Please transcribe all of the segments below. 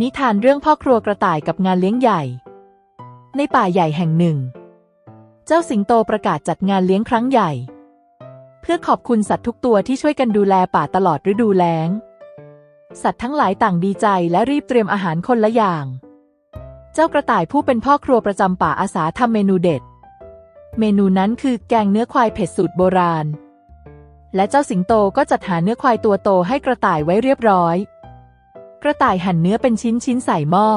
นิทานเรื่องพ่อครัวกระต่ายกับงานเลี้ยงใหญ่ ในป่าใหญ่แห่งหนึ่ง เจ้าสิงโตประกาศจัดงานเลี้ยงครั้งใหญ่ เพื่อขอบคุณสัตว์ทุกตัวที่ช่วยกันดูแลป่าตลอดฤดูแล้ง สัตว์ทั้งหลายต่างดีใจและรีบเตรียมอาหารคนละอย่าง เจ้ากระต่ายผู้เป็นพ่อครัวประจำป่าอาสาทำเมนูเด็ด เมนูนั้นคือแกงเนื้อควายเผ็ดสูตรโบราณ และเจ้าสิงโตก็จัดหาเนื้อควายตัวโตให้กระต่ายไว้เรียบร้อย กระต่ายหั่นเนื้อเป็นชิ้นชิ้นใส่หม้อ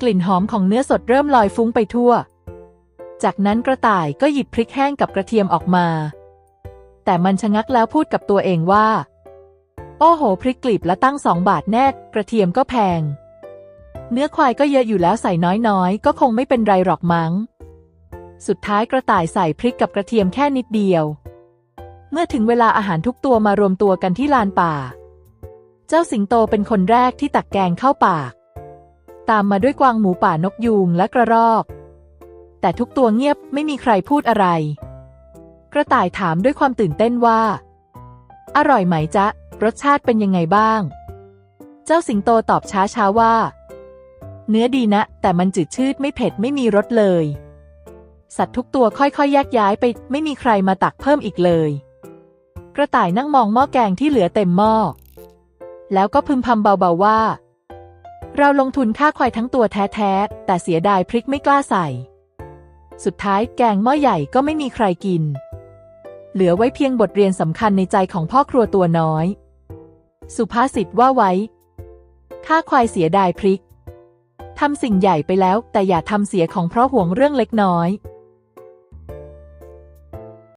กลิ่นหอมของเนื้อสดเริ่มลอยฟุ้งไปทั่ว จากนั้นกระต่ายก็หยิบพริกแห้งกับกระเทียมออกมา แต่มันชะงักแล้วพูดกับตัวเองว่า โอ้โห พริกกลีบละตั้งสองบาทแน่กระเทียมก็แพง เนื้อควายก็เยอะอยู่แล้วใส่น้อยๆ ก็คงไม่เป็นไรหรอกมั้ง สุดท้ายกระต่ายใส่พริกกับกระเทียมแค่นิดเดียว เมื่อถึงเวลาอาหารทุกตัวมารวมตัวกันที่ลานป่า เจ้าสิงโตเป็นคนแรกที่ตักแกงเข้าปาก ตามมาด้วยกวางหมูป่านกยูงและกระรอก แต่ทุกตัวเงียบไม่มีใครพูดอะไร กระต่ายถามด้วยความตื่นเต้นว่า อร่อยไหมจ๊ะ รสชาติเป็นยังไงบ้าง เจ้าสิงโตตอบช้าช้าๆว่า เนื้อดีนะ แต่มันจืดชืดไม่เผ็ดไม่มีรสเลย สัตว์ทุกตัวค่อยๆแยกย้ายไป ไม่มีใครมาตักเพิ่มอีกเลย กระต่ายนั่งมองหม้อแกงที่เหลือเต็มหม้อ แล้วก็พึมพำเบาๆว่า เราลงทุนค่าควายทั้งตัวแท้ๆ แต่เสียดายพริกไม่กล้าใส่ สุดท้ายแกงหม้อใหญ่ก็ไม่มีใครกิน เหลือไว้เพียงบทเรียนสำคัญในใจของพ่อครัวตัวน้อย สุภาษิตว่าไว้ ค่าควายเสียดายพริกทำสิ่งใหญ่ไปแล้วแต่อย่าทำเสียของเพราะห่วงเรื่องเล็กน้อย